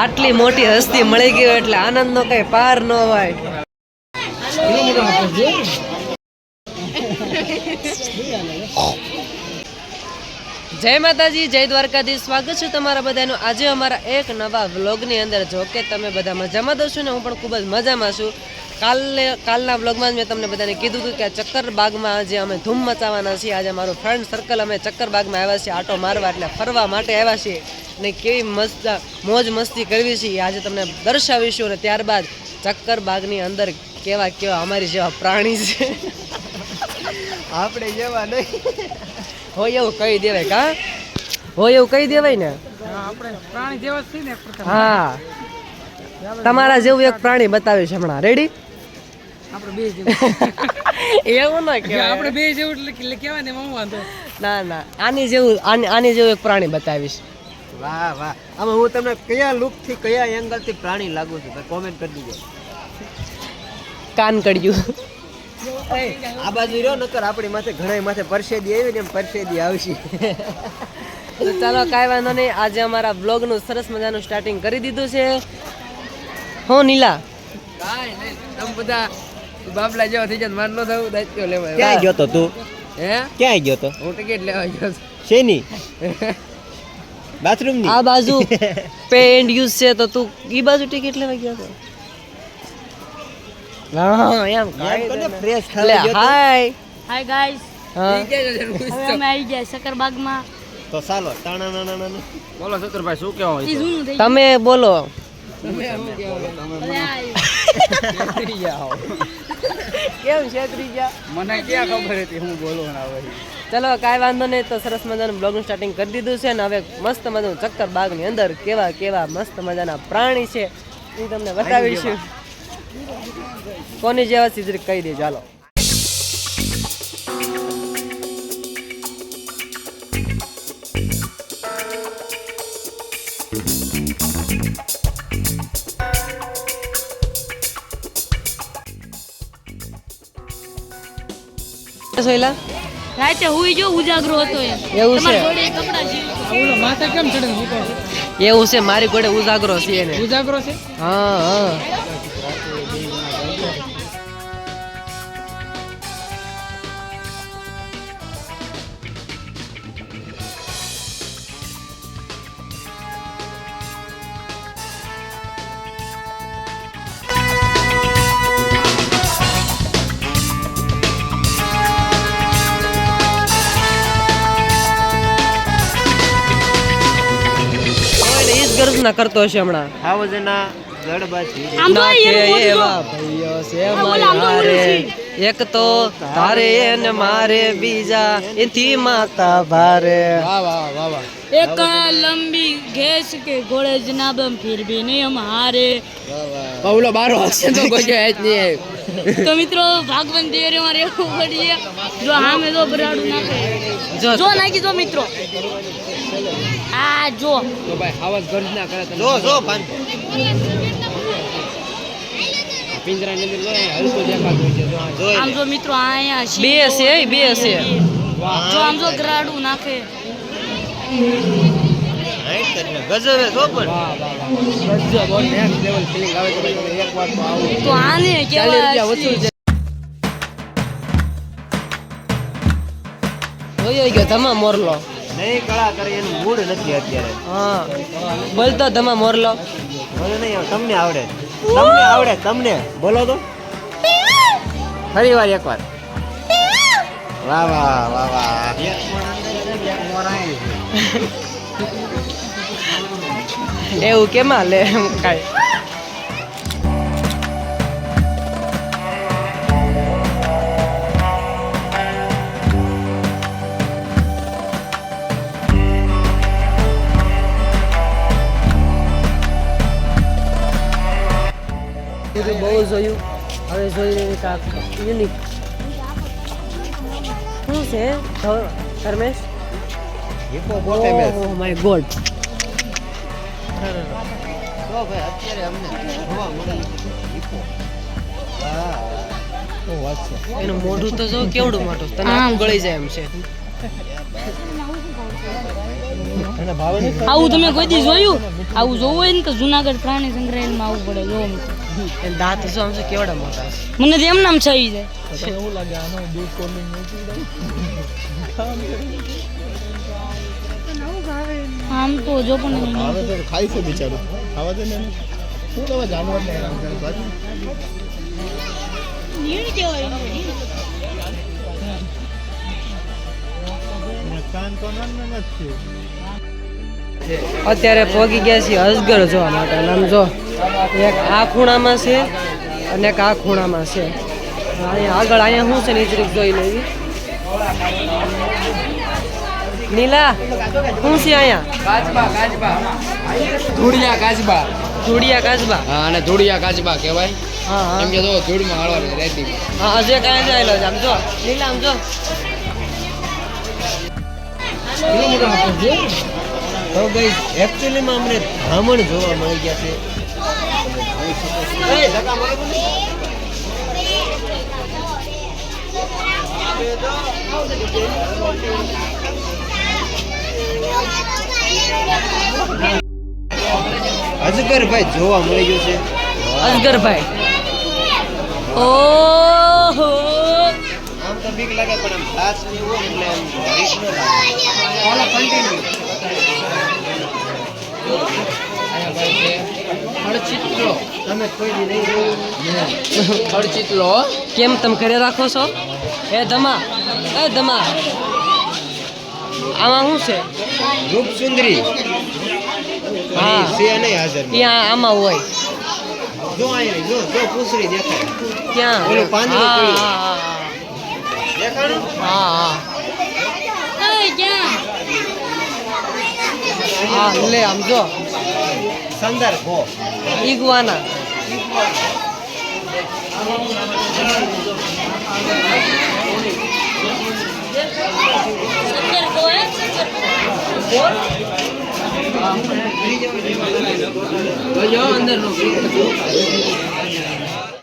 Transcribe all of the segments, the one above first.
આટલી મોટી હસ્તી મળી ગઈ એટલે આનંદનો કઈ પાર ન હોય. જય માતાજી, જય દ્વારકાધીશ. સ્વાગત છે તમારા બધાનું. આજે અમારા એક નવા વ્લોગની અંદર. જો કે તમે બધા મજામાં દો છો ને હું પણ ખૂબ જ મજામાં છું. કાલે કાલના બ્લોગમાં જ મેં તમને બધાને કીધું હતું કે આ ચક્કર બાગમાં આજે અમે ધૂમ મચાવવાના છીએ. આજે મારું ફ્રેન્ડ સર્કલ અમે ચક્કર બાગમાં આવ્યા છીએ આટો મારવા એટલે ફરવા માટે આવ્યા છીએ ને કેવી મસ્ત મોજ મસ્તી કરવી છે એ આજે તમને દર્શાવીશું અને ત્યારબાદ ચક્કર બાગની અંદર કેવા કેવા અમારી જેવા પ્રાણી છે. આપણે જેવા નહીં. હોય એવું કહી દેવાય કા? હોય એવું કહી દેવાય ને? પ્રાણી જેવા જ છીએ ને એક પ્રકાર હા. તમારા જેવું એક પ્રાણી બતાવ્યું છે હમણાં. રેડી આપણે બે જેવું. એવું ના કહેવાય. આપણે બે જેવું એટલે કહેવાય ને હું વાંધો. ના ના. આની જેવું આની આની જેવું એક પ્રાણી બતાવીશ. વાહ વાહ. આમાં હું તમને કયા લુકથી કયા એંગલથી પ્રાણી લાગુ છું? કોમેન્ટ કરી દીજો. કાન કડ્યું આ બાજુ રહ્યો નકર આપણી માથે ઘણા માથે પરસેદી આવી ને એમ પરસેદી આવશે. તો ચાલો કાંઈ વાંધો નહીં. આજે અમારા બ્લોગનું સરસ મજાનું સ્ટાર્ટિંગ કરી દીધું છે. હો નીલા. કાંઈ નહીં. તમે બધા બાબલા જેવો થઈ જાય માર નો થવું દાયિત્વ લેવાય ક્યાં ગયો તો તું? હે? ક્યાં ગયો તો? હું ટિકિટ લેવા ગયો શેની? બાથરૂમની આ બાજુ પે એન્ડ યુઝ છે તો તું ઈ બાજુ ટિકિટ લેવા ગયો હા. એમ કોને ફ્રેશ તો? હાય હાય ગાઈસ હા. અમે આવી ગયા સકરબાગમાં તો ચાલો તાણા ના ના ના બોલો સતુરભાઈ શું તમે બોલો. તમે શું કેમ છે ત્રીજા? મને ક્યાં ખબર હતી હું બોલું ના હોય ચલો કાંઈ વાંધો નહીં તો સરસ મજાનું બ્લોગનું સ્ટાર્ટિંગ કરી દીધું છે ને હવે મસ્ત મજાનું ચક્કર બાગની અંદર કેવા કેવા મસ્ત મજાના પ્રાણી છે એ તમને બતાવીશું. કોની જેવા સીધરી કહી દે ચાલો સોયલા? રાતે હુઈ જો ઉજાગરો હતો એવું છે? તમારા જોડે કપડા છે? ઓલો માથે કેમ ચડે હું કહું એવું છે મારી ઘોડે ઉજાગરો છે એને. ઉજાગરો છે? હા હા. મારી ઓલા આમ તો હારે. ઓલું એક તો તારે ને મારે બીજા એથી માતા ભારે. વાહ વાહ વાહ વાહ. એક લંબી ઘેસ કે ઘોડે જનાબ ફિર ભી નહીં હમ હારે ઓલો બારો હશે તો કોઈ જ નહીં તો મિત્રો ભાગવન દેરે મારે એવું પડીએ. જો હામે જો બરાડું નાખે. જો નાખી જો મિત્રો. આ જો. તો ભાઈ આવાજ ગર્જના કરે તમે. જો જો પિંજરા ની અંદર હલકું દેખાતું છે જો આ. જોઈ આમ જો મિત્રો આયા છે. બે છે એ બે છે. જો આમ જો ગરાડું નાખે. પણ. ગજબ બહુ next level feeling આવે છે ભાઈ તમે એકવાર તો આવો. તો આને કેવા વસૂલ જોયો ગયો ધમા મોરલો. નહીં કળા કરે એનું મૂડ નથી અત્યારે. હા. બોલતો ધમા મોરલો. બોલો નહીં તમને આવડે. તમને આવડે તમને. બોલો તો. ફરી વાર એકવાર. વાહ વાહ વાહ વાહ. એવું કેમાં લે કાંઈ. બધું બહુ જોયું. હવે જોઈ રહ્યું કાંક યુનિક શું છે? ધર્મેશ? માય ગોડ એનું મોઢું તો જો કેવડું મોટું તને. ગળી જાય એમ છે. આવું તમે કોઈ દી જોયું? આવું જોવું હોય ને તો જુનાગઢ પ્રાણી સંગ્રહાલયમાં આવવું પડે જોવો મિત્રો દાંત જો આમ કેવડા મોટા? મને તો એમ નામ થઈ જાય. આમ તો જો પણ. તો ખાય છે બિચારું. ખાવા દે ને શું તમે જાનવર ને હેરાન કરે બાજુ અત્યારે પહોંચી ગયા છીએ અજગર જોવા માટે. નામ આમ જો એક આ ખૂણામાં છે અને એક આ ખૂણામાં છે. અહીંયા આગળ અહીંયા શું છે ને એ જોઈ લેવી નીલા શું છે અહીંયા? કાચબા કાચબા ધૂળિયા કાચબા ધૂળિયા કાચબા હા અને ધૂળિયા કાચબા કહેવાય. હા હા. એમ કે જો ધૂળમાં હળવા રહેતી હા જે કાંઈ જાયેલો છે. આમ જો નીલા આમ જો. તો ગઈ એકચ્યુઅલીમાં અમને ધામણ જોવા મળી ગયા છે અજગરભાઈ જોવા મળી ગયું છે. અજગરભાઈ. ઓહો. તો બીક લાગે પણ આમ ઘાસ ને એવું એટલે આમ બીક ન લાગે. ખડચિતલો તમે કોઈ નહીં ખડચિતલો કેમ તમે ઘરે રાખો છો? એ ધમા એ ધમા. આમાં શું છે? રૂપ સુંદરી હા. છે નહીં હાજર ત્યાં આમાં હોય. જો અહીંયા જો જો પૂછરી દેખાય. ક્યાં ઓલું પાંદડું હા, હા, લે આમ જો સંદર ભો ઈગવાના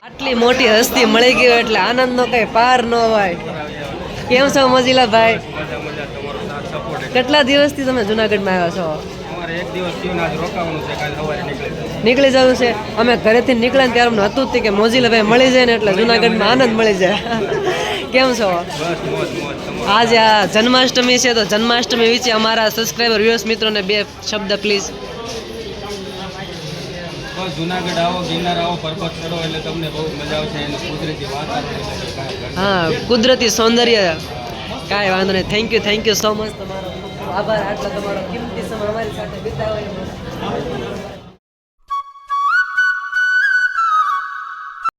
આટલી મોટી હસ્તી મળી ગઈ એટલે આનંદનો કઈ પાર ન હોય. કેમ છો મજીલા ભાઈ? કેટલા દિવસથી તમે જુનાગઢમાં આવ્યા છો? નીકળે જવું છે. અમે ઘરેથી નીકળ્યા ને ત્યારે અમને હતું જ કે મોજીલા ભાઈ મળી જાય ને એટલે જુનાગઢમાં આનંદ મળી જાય. કેમ છો? આજે આ જન્માષ્ટમી છે તો જન્માષ્ટમી વિશે અમારા સબસ્ક્રાઈબર વ્યુઅર્સ મિત્રોને બે શબ્દ પ્લીઝ બસ જુનાગઢ આવો, ગિરનાર આવો પર્વત ચડો એટલે તમને બહુ મજા આવશે એનું કુદરતી વાતાવરણ હા, કુદરતી સૌંદર્ય કાંઈ વાંધો નહીં. Thank you thank you so much તમારો. આભાર. આટલો તમારો કિંમતી સમય અમારી સાથે વિતાવ્યો